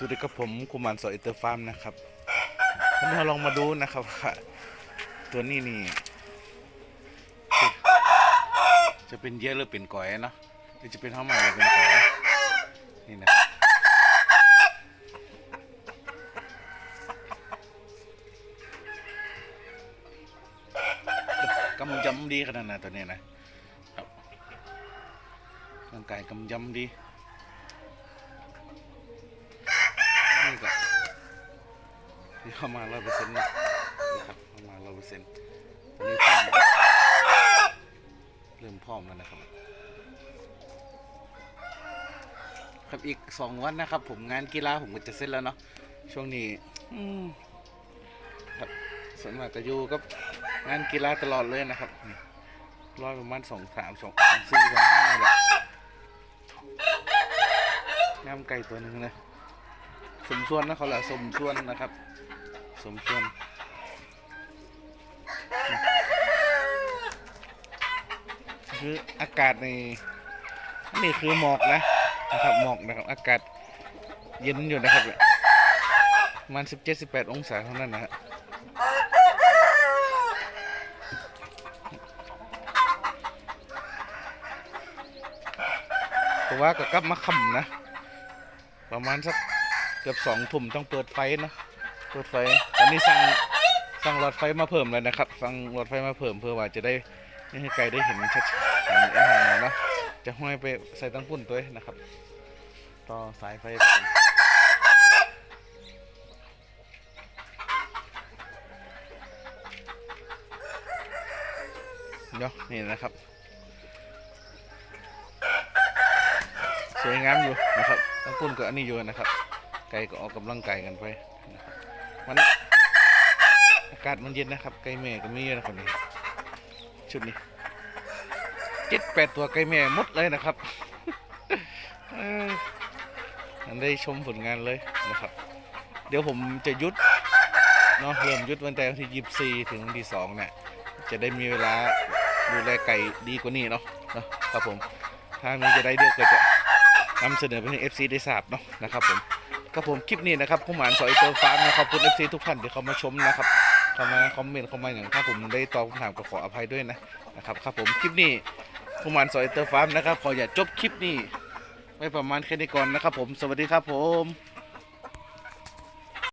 สวัสดีครับผมกุมารสอยอิเตอร์ฟาร์มนะครับเราลองมาดูนะครับว่าตัวนี้นี่ จะเป็นเยอะหรือเป็นก่อยเนาะหรือจะเป็นเท่าไหร่หรือเป็นก่อยนี่นะกำยำดีขนาดนั้นตัวนี้นะครับร่างกายกำยำดี นี่ก็ที่ เข้ามาร้อยเปอร์เซ็นต์นี่ครับเข้ามาร้อยเปอร์เซ็นต์ตอนนี้พร้อมเริ่มพร้อมแล้วนะครับ ครับอีกสองวันนะครับ ผมงานกีฬาผมก็จะเสร็จแล้วเนาะช่วงนี้ครับส่วนมากก็อยู่กับงานกีฬาตลอดเลยนะครับร้อยประมาณสองสามสองสองสี่สองห้าแหละงามไก่ตัวหนึ่งเลย สมส่วนนะเขาแหละสมส่วนนะครับ สมส่วนคืออากาศในนี่คือหมอกนะนะครับหมอกนะครับ อากาศเย็นอยู่นะครับประมาณ17-18องศาเท่านั้นนะฮะแต่ว่าก็กลับมาค่ำนะ ประมาณสัก เกือบสองทุ่มต้องเปิดไฟนะเปิดไฟตอนนี้สั่งสั่งหลอดไฟมาเพิ่มเลยนะครับสั่งหลอดไฟมาเพิ่มเพื่อว่าจะได้ให้ไกลได้เห็นชัดๆเห็นอาหารนะจะห้อยไปใส่ตั้งปุ่นตัวนะครับ ต่อสายไฟไปเนาะนี่นะครับ สวยงามอยู่นะครับตั้งปุ่นก็อันนี้อยู่นะครับ ไก่ก็ออกกำลังกายกันไปนะครับมันอากาศมันเย็นนะครับ ไก่แม่ก็มีนะครับนี่ชุดนี้เจ็ดแปดตัวไก่แม่มดเลยนะครับอันได้ชมผลงานเลยนะครับ เดี๋ยวผมจะยุดเนาะเริ่มยุดวันแต่วันที่ยี่สิบสี่ถึงวันที่สองเนี่ยจะได้มีเวลาดูแลไก่ดีกว่านี้เนาะนะครับผม ถ้ามีจะได้เดือกก็จะนำเสนอไปให้ FC ได้ทราบเนาะนะครับผม ครับผมคลิปนี้นะครับผู้หมานสอยเตอร์ฟาร์มนะขอบคุณเอฟซีทุกท่านที่เขามาชมนะครับเข้ามาคอมเมนต์เข้ามาอย่างถ้าผมได้ตอบคำถามก็ขออภัยด้วยนะนะครับครับผมคลิปนี้ผู้หมานสอยเตอร์ฟาร์มนะครับขออย่าจบคลิปนี้ไว้ประมาณแค่นี้ก่อนนะครับผมสวัสดีครับผม